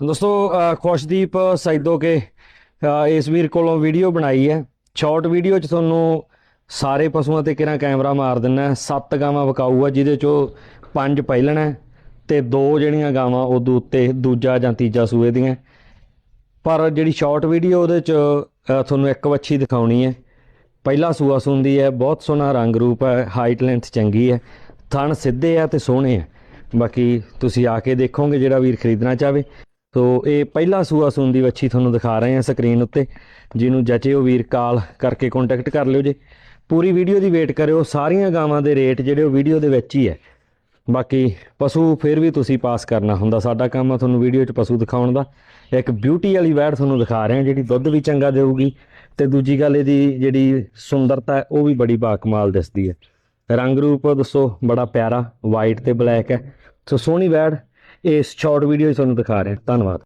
ਦੋਸਤੋ ਖੁਸ਼ਦੀਪ ਸੈਦੋ ਕੇ ਇਸ ਵੀਰ ਕੋਲੋਂ ਵੀਡੀਓ ਬਣਾਈ ਹੈ। ਸ਼ਾਰਟ ਵੀਡੀਓ ਚ ਤੁਹਾਨੂੰ ਸਾਰੇ ਪਸ਼ੂਆਂ ਤੇ ਕਿਹੜਾ ਕੈਮਰਾ ਮਾਰ ਦਿੰਨਾ ਸੱਤ ਗਾਵਾਂ ਵਿਕਾਊ ਆ ਜਿਹਦੇ ਚੋਂ ਪੰਜ ਪਹਿਲਣ ਹੈ ਤੇ ਦੋ ਜਿਹੜੀਆਂ ਗਾਵਾਂ ਉਦੋਂ ਉੱਤੇ, ਦੂਜਾ ਜਾਂ ਤੀਜਾ ਸੂਏ ਦੀਆਂ। ਪਰ ਜਿਹੜੀ ਸ਼ਾਰਟ ਵੀਡੀਓ ਉਹਦੇ ਚ ਤੁਹਾਨੂੰ ਇੱਕ ਵੱਛੀ ਦਿਖਾਉਣੀ ਹੈ। ਪਹਿਲਾ ਸੂਆ ਸੁੰਦੀ ਹੈ, ਬਹੁਤ ਸੋਹਣਾ ਰੰਗ ਰੂਪ ਹੈ, ਹਾਈਟ ਲੈਂਥ ਚੰਗੀ ਹੈ, ਥਣ ਸਿੱਧੇ ਆ ਤੇ ਸੋਹਣੇ ਆ। ਬਾਕੀ ਤੁਸੀਂ ਆ ਕੇ ਦੇਖੋਗੇ ਜਿਹੜਾ ਵੀਰ ਖਰੀਦਣਾ ਚਾਹਵੇ। ਸੋ ਇਹ ਪਹਿਲਾ ਸੂਆ ਸੂਨ ਦੀ ਵੱਛੀ ਤੁਹਾਨੂੰ ਦਿਖਾ ਰਹੇ ਹਾਂ ਸਕਰੀਨ ਉੱਤੇ, ਜਿਹਨੂੰ ਜਚਿਓ ਵੀਰ ਕਾਲ ਕਰਕੇ ਕੰਟੈਕਟ ਕਰ ਲਿਓ ਜੇ। ਪੂਰੀ ਵੀਡੀਓ ਦੀ ਵੇਟ ਕਰਿਓ, ਸਾਰੀਆਂ ਗਾਵਾਂ ਦੇ ਰੇਟ ਜਿਹੜੇ ਉਹ ਵੀਡੀਓ ਦੇ ਵਿੱਚ ਹੀ ਹੈ। ਬਾਕੀ ਪਸ਼ੂ ਫਿਰ ਵੀ ਤੁਸੀਂ ਪਾਸ ਕਰਨਾ ਹੁੰਦਾ, ਸਾਡਾ ਕੰਮ ਆ ਤੁਹਾਨੂੰ ਵੀਡੀਓ 'ਚ ਪਸ਼ੂ ਦਿਖਾਉਣ ਦਾ। ਇੱਕ ਬਿਊਟੀ ਵਾਲੀ ਵੈੜ ਤੁਹਾਨੂੰ ਦਿਖਾ ਰਹੇ ਹਾਂ, ਜਿਹੜੀ ਦੁੱਧ ਵੀ ਚੰਗਾ ਦੇਊਗੀ ਤੇ ਦੂਜੀ ਗੱਲ ਇਹਦੀ ਜਿਹੜੀ ਸੁੰਦਰਤਾ ਹੈ, ਉਹ ਵੀ ਬੜੀ ਬਾਕਮਾਲ ਦਿਸਦੀ ਹੈ। ਰੰਗ ਰੂਪ ਦੱਸੋ, ਬੜਾ ਪਿਆਰਾ ਵਾਈਟ ਤੇ ਬਲੈਕ ਹੈ। ਸੋ ਸੋਹਣੀ ਵੈੜ ਇਸ ਸ਼ਾਰਟ ਵੀਡੀਓ 'ਚ ਤੁਹਾਨੂੰ ਦਿਖਾ ਰਹੇ। ਧੰਨਵਾਦ।